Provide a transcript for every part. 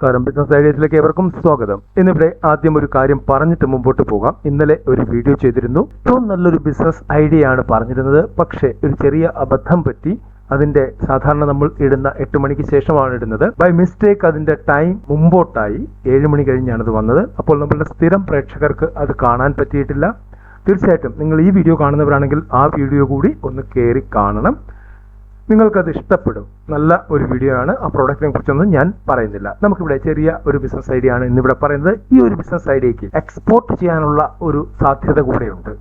നമസ്കാരം ബിസിനസ് ഐഡിയസിലേക്ക് ഏവർക്കും സ്വാഗതം. ഇന്നിവിടെ ആദ്യം ഒരു കാര്യം പറഞ്ഞിട്ട് മുമ്പോട്ട് പോകാം. ഇന്നലെ ഒരു വീഡിയോ ചെയ്തിരുന്നു. ഏറ്റവും നല്ലൊരു ബിസിനസ് ഐഡിയ ആണ് പറഞ്ഞിരുന്നത്. പക്ഷേ ഒരു ചെറിയ അബദ്ധം പറ്റി. അതിന്റെ സാധാരണ നമ്മൾ ഇടുന്ന എട്ട് മണിക്ക് ശേഷമാണ് ഇടുന്നത്. ബൈ മിസ്റ്റേക്ക് അതിന്റെ ടൈം മുമ്പോട്ടായി. ഏഴ് മണി കഴിഞ്ഞാണ് അത് വന്നത്. അപ്പോൾ നമ്മളുടെ സ്ഥിരം പ്രേക്ഷകർക്ക് അത് കാണാൻ പറ്റിയിട്ടില്ല. തീർച്ചയായിട്ടും നിങ്ങൾ ഈ വീഡിയോ കാണുന്നവരാണെങ്കിൽ ആ വീഡിയോ കൂടി ഒന്ന് കയറി കാണണം. നിങ്ങൾക്കത് ഇഷ്ടപ്പെടും. നല്ല ഒരു വീഡിയോ ആണ്. ആ പ്രോഡക്റ്റിനെ കുറിച്ചൊന്നും ഞാൻ പറയുന്നില്ല. നമുക്കിവിടെ ചെറിയ ഒരു ബിസിനസ് ഐഡിയ ആണ് ഇന്ന് ഇവിടെ പറയുന്നത്. ഈ ഒരു ബിസിനസ് ഐഡിയക്ക് എക്സ്പോർട്ട് ചെയ്യാനുള്ള ഒരു സാധ്യത കൂടെയുണ്ട്.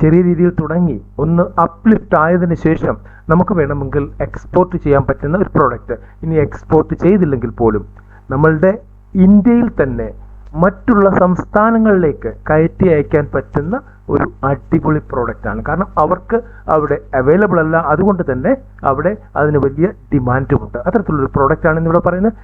ചെറിയ രീതിയിൽ തുടങ്ങി ഒന്ന് അപ്ലിഫ്റ്റ് ആയതിനു ശേഷം നമുക്ക് വേണമെങ്കിൽ എക്സ്പോർട്ട് ചെയ്യാൻ പറ്റുന്ന ഒരു പ്രോഡക്റ്റ് ഇനി എക്സ്പോർട്ട് ചെയ്തില്ലെങ്കിൽ പോലും നമ്മളുടെ ഇന്ത്യയിൽ തന്നെ മറ്റുള്ള സംസ്ഥാനങ്ങളിലേക്ക് കയറ്റി അയക്കാൻ പറ്റുന്ന ഒരു അടിപൊളി പ്രോഡക്റ്റാണ് കാരണം അവർക്ക് അവിടെ അവൈലബിൾ അല്ല. അതുകൊണ്ട് തന്നെ അവിടെ അതിന് വലിയ ഡിമാൻഡും ഡിമാൻഡുമുണ്ട് അത്തരത്തിലുള്ളൊരു പ്രോഡക്റ്റ് ആണ് ഇന്നിവിടെ പറയുന്നത്.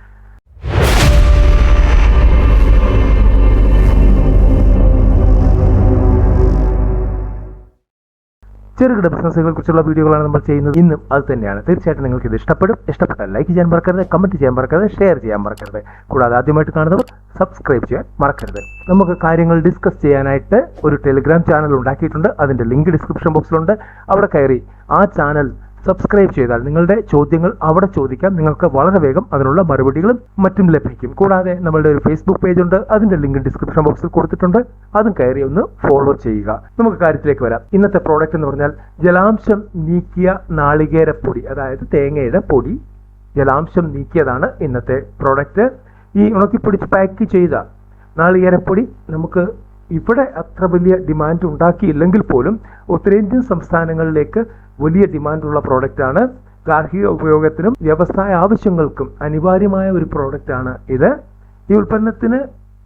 ചെറുകിട ബിസിനസ്സുകളെ കുറിച്ചുള്ള വീഡിയോകളാണ് നമ്മൾ ചെയ്യുന്നത്. ഇന്നും അത് തന്നെയാണ്. തീർച്ചയായിട്ടും നിങ്ങൾക്ക് ഇത് ഇഷ്ടപ്പെടും. ഇഷ്ടപ്പെട്ടാൽ ലൈക്ക് ചെയ്യാൻ മറക്കരുത് കമന്റ് ചെയ്യാൻ മറക്കരുത് ഷെയർ ചെയ്യാൻ മറക്കരുത്. കൂടാതെ ആദ്യമായിട്ട് കാണുന്നവർ സബ്സ്ക്രൈബ് ചെയ്യാൻ മറക്കരുത്. നമുക്ക് കാര്യങ്ങൾ ഡിസ്കസ് ചെയ്യാനായിട്ട് ഒരു ടെലിഗ്രാം ചാനൽ ഉണ്ടാക്കിയിട്ടുണ്ട്. അതിന്റെ ലിങ്ക് ഡിസ്ക്രിപ്ഷൻ ബോക്സിലുണ്ട് അവിടെ കയറി ആ ചാനൽ സബ്സ്ക്രൈബ് ചെയ്താൽ നിങ്ങളുടെ ചോദ്യങ്ങൾ അവിടെ ചോദിക്കാം. നിങ്ങൾക്ക് വളരെ വേഗം അതിനുള്ള മറുപടികളും മറ്റും ലഭിക്കും. കൂടാതെ നമ്മളുടെ ഒരു ഫേസ്ബുക്ക് പേജ് ഉണ്ട്. അതിന്റെ ലിങ്ക് ഡിസ്ക്രിപ്ഷൻ ബോക്സിൽ കൊടുത്തിട്ടുണ്ട്. അതും കയറി ഒന്ന് ഫോളോ ചെയ്യുക. നമുക്ക് കാര്യത്തിലേക്ക് വരാം. ഇന്നത്തെ പ്രോഡക്റ്റ് എന്ന് പറഞ്ഞാൽ ജലാംശം നീക്കിയ നാളികേരപ്പൊടി അതായത് തേങ്ങയുടെ പൊടി. ജലാംശം നീക്കിയതാണ് ഇന്നത്തെ പ്രോഡക്റ്റ് ഈ ഉണക്കിപ്പൊടിച്ച് പാക്ക് ചെയ്ത നാളികേരപ്പൊടി നമുക്ക് ഇവിടെ അത്ര വലിയ ഡിമാൻഡ് ഉണ്ടാക്കിയില്ലെങ്കിൽ പോലും ഉത്തരേന്ത്യൻ സംസ്ഥാനങ്ങളിലേക്ക് വലിയ ഡിമാൻഡുള്ള പ്രോഡക്റ്റാണ് ഗാർഹിക ഉപയോഗത്തിനും വ്യവസായ ആവശ്യങ്ങൾക്കും അനിവാര്യമായ ഒരു പ്രോഡക്റ്റാണ് ഇത്. ഈ ഉൽപ്പന്നത്തിന്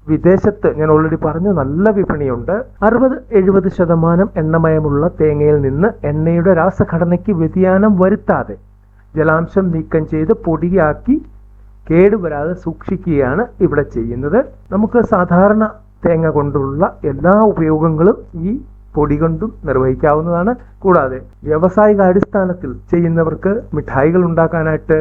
വിദേശത്ത് ഞാൻ ഓൾറെഡി പറഞ്ഞു നല്ല വിപണിയുണ്ട്. അറുപത് എഴുപത് ശതമാനം എണ്ണമയമുള്ള തേങ്ങയിൽ നിന്ന് എണ്ണയുടെ രാസഘടനയ്ക്ക് വ്യതിയാനം വരുത്താതെ ജലാംശം നീക്കം ചെയ്ത് പൊടിയാക്കി കേടുവരാതെ സൂക്ഷിക്കുകയാണ് ഇവിടെ ചെയ്യുന്നത്. നമുക്ക് സാധാരണ തേങ്ങ കൊണ്ടുള്ള എല്ലാ ഉപയോഗങ്ങളും ഈ പൊടി കൊണ്ടും നിർവഹിക്കാവുന്നതാണ്. കൂടാതെ വ്യാവസായിക അടിസ്ഥാനത്തിൽ ചെയ്യുന്നവർക്ക് മിഠായികൾ ഉണ്ടാക്കാനായിട്ട്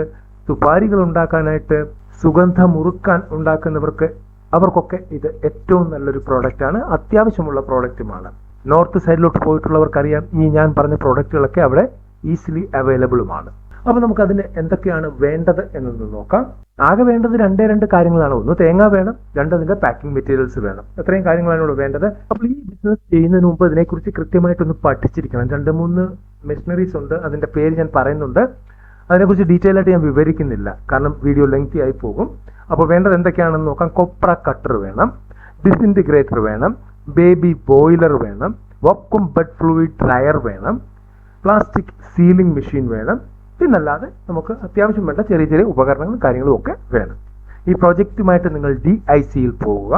സുപാരികൾ ഉണ്ടാക്കാനായിട്ട് സുഗന്ധ മുറുക്കാൻ ഉണ്ടാക്കുന്നവർക്ക് അവർക്കൊക്കെ ഇത് ഏറ്റവും നല്ലൊരു പ്രോഡക്റ്റാണ് അത്യാവശ്യമുള്ള പ്രോഡക്റ്റുമാണ് നോർത്ത് സൈഡിലോട്ട് പോയിട്ടുള്ളവർക്കറിയാം ഈ ഞാൻ പറഞ്ഞ പ്രോഡക്റ്റുകളൊക്കെ അവിടെ ഈസിലി അവൈലബിളുമാണ് അപ്പൊ നമുക്ക് അതിന് എന്തൊക്കെയാണ് വേണ്ടത് എന്നൊന്ന് നോക്കാം. ആകെ വേണ്ടത് രണ്ടേ രണ്ട് കാര്യങ്ങളാണ്. ഒന്ന് തേങ്ങ വേണം രണ്ട് അതിന്റെ പാക്കിംഗ് മെറ്റീരിയൽസ് വേണം. അത്രയും കാര്യങ്ങളാണ് ഇവിടെ വേണ്ടത്. അപ്പോൾ ഈ ബിസിനസ് ചെയ്യുന്നതിന് മുമ്പ് ഇതിനെക്കുറിച്ച് കൃത്യമായിട്ടൊന്ന് പഠിച്ചിരിക്കണം. രണ്ട് മൂന്ന് മെഷീനറീസ് ഉണ്ട് അതിന്റെ പേര് ഞാൻ പറയുന്നുണ്ട്. അതിനെക്കുറിച്ച് ഡീറ്റെയിൽ ആയിട്ട് ഞാൻ വിവരിക്കുന്നില്ല. കാരണം വീഡിയോ ലെങ്തി ആയി പോകും. അപ്പോൾ വേണ്ടത് എന്തൊക്കെയാണെന്ന് നോക്കാം. കൊപ്ര കട്ടർ വേണം ഡിസിന്റിഗ്രേറ്റർ വേണം ബേബി ബോയിലർ വേണം വക്കും ബഡ് ഫ്ലൂയിഡ് ഡ്രയർ വേണം പ്ലാസ്റ്റിക് സീലിംഗ് മെഷീൻ വേണം പിന്നല്ലാതെ നമുക്ക് അത്യാവശ്യം വേണ്ട ചെറിയ ചെറിയ ഉപകരണങ്ങളും കാര്യങ്ങളും ഒക്കെ വേണം. ഈ പ്രോജക്റ്റുമായിട്ട് നിങ്ങൾ ഡി ഐ സിയിൽ പോവുക.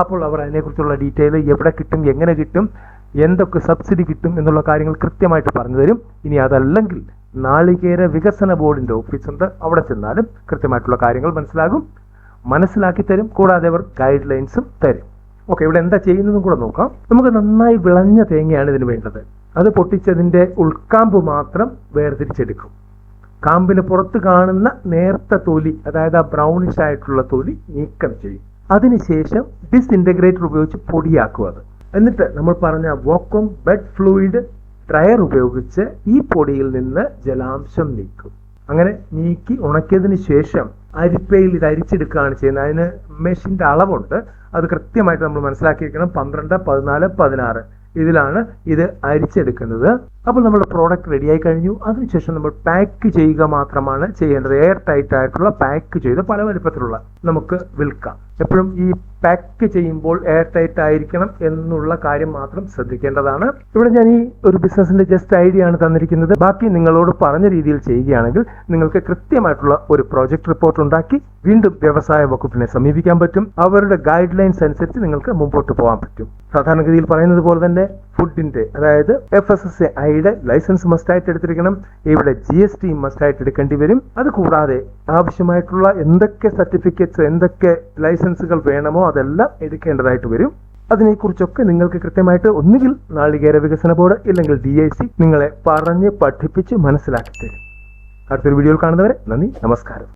അപ്പോൾ അവർ അതിനെക്കുറിച്ചുള്ള ഡീറ്റെയിൽ എവിടെ കിട്ടും എങ്ങനെ കിട്ടും എന്തൊക്കെ സബ്സിഡി കിട്ടും എന്നുള്ള കാര്യങ്ങൾ കൃത്യമായിട്ട് പറഞ്ഞു തരും. ഇനി അതല്ലെങ്കിൽ നാളികേര വികസന ബോർഡിന്റെ ഓഫീസ് ഉണ്ട്. അവിടെ ചെന്നാലും കൃത്യമായിട്ടുള്ള കാര്യങ്ങൾ മനസ്സിലാകും. മനസ്സിലാക്കി തരും. കൂടാതെ അവർ ഗൈഡ് ലൈൻസും തരും. ഓക്കെ ഇവിടെ എന്താ ചെയ്യുന്നതും കൂടെ നോക്കാം. നമുക്ക് നന്നായി വിളഞ്ഞ തേങ്ങയാണ് ഇതിന് വേണ്ടത്. അത് പൊട്ടിച്ചതിന്റെ ഉൾക്കാമ്പ് മാത്രം വേർതിരിച്ചെടുക്കും. കാമ്പിന് പുറത്ത് കാണുന്ന നേർത്ത തൊലി അതായത് ആ ബ്രൗണിഷ് ആയിട്ടുള്ള തൊലി നീക്കം ചെയ്യും. അതിനുശേഷം ഡിസ്ഇന്റഗ്രേറ്റർ ഉപയോഗിച്ച് പൊടിയാക്കുക അത്. എന്നിട്ട് നമ്മൾ പറഞ്ഞ വോക്കം ബെഡ് ഫ്ലൂയിഡ് ഡ്രയർ ഉപയോഗിച്ച് ഈ പൊടിയിൽ നിന്ന് ജലാംശം നീക്കും. അങ്ങനെ നീക്കി ഉണക്കിയതിന് ശേഷം അരിപ്പയിൽ ഇത് അരിച്ചെടുക്കുകയാണ് ചെയ്യുന്നത്. അതിന് മെഷീന്റെ അളവുണ്ട്. അത് കൃത്യമായിട്ട് നമ്മൾ മനസ്സിലാക്കിയിരിക്കണം. പന്ത്രണ്ട് പതിനാല് പതിനാറ് ഇതിലാണ് ഇത് അരിച്ചെടുക്കുന്നത്. അപ്പോൾ നമ്മുടെ പ്രോഡക്റ്റ് റെഡിയായി കഴിഞ്ഞു. അതിനുശേഷം നമ്മൾ പാക്ക് ചെയ്യുക മാത്രമാണ് ചെയ്യേണ്ടത്. എയർ ടൈറ്റ് ആയിട്ടുള്ള പാക്ക് ചെയ്ത് പല വലിപ്പത്തിലുള്ള നമുക്ക് വിൽക്കാം. എപ്പോഴും ഈ പാക്ക് ചെയ്യുമ്പോൾ എയർ ടൈറ്റ് ആയിരിക്കണം എന്നുള്ള കാര്യം മാത്രം ശ്രദ്ധിക്കേണ്ടതാണ്. ഇവിടെ ഞാൻ ഈ ഒരു ബിസിനസിന്റെ ജസ്റ്റ് ഐഡിയ ആണ് തന്നിരിക്കുന്നത്. ബാക്കി നിങ്ങളോട് പറഞ്ഞ രീതിയിൽ ചെയ്യുകയാണെങ്കിൽ നിങ്ങൾക്ക് കൃത്യമായിട്ടുള്ള ഒരു പ്രോജക്ട് റിപ്പോർട്ട് ഉണ്ടാക്കി വീണ്ടും വ്യവസായ വകുപ്പിനെ സമീപിക്കാൻ പറ്റും. അവരുടെ ഗൈഡ് ലൈൻസ് അനുസരിച്ച് നിങ്ങൾക്ക് മുമ്പോട്ട് പോകാൻ പറ്റും. സാധാരണഗതിയിൽ പറയുന്നത് പോലെ തന്നെ ഫുഡിന്റെ അതായത് എഫ് എസ് എസ് ഐയുടെ ലൈസൻസ് മസ്റ്റായിട്ട് എടുത്തിരിക്കണം. ഇവിടെ ജി എസ് ടി മസ്റ്റായിട്ട് എടുക്കേണ്ടി വരും. അത് കൂടാതെ ആവശ്യമായിട്ടുള്ള എന്തൊക്കെ സർട്ടിഫിക്കറ്റ്സ് എന്തൊക്കെ ലൈസൻസുകൾ വേണമോ അതെല്ലാം എടുക്കേണ്ടതായിട്ട് വരും. അതിനെക്കുറിച്ചൊക്കെ നിങ്ങൾക്ക് കൃത്യമായിട്ട് ഒന്നുകിൽ നാളികേര വികസന ബോർഡ് ഇല്ലെങ്കിൽ ഡി ഐ സി നിങ്ങളെ പറഞ്ഞ് പഠിപ്പിച്ച് മനസ്സിലാക്കി തരും. അടുത്തൊരു വീഡിയോയിൽ കാണുന്നവരെ നന്ദി നമസ്കാരം.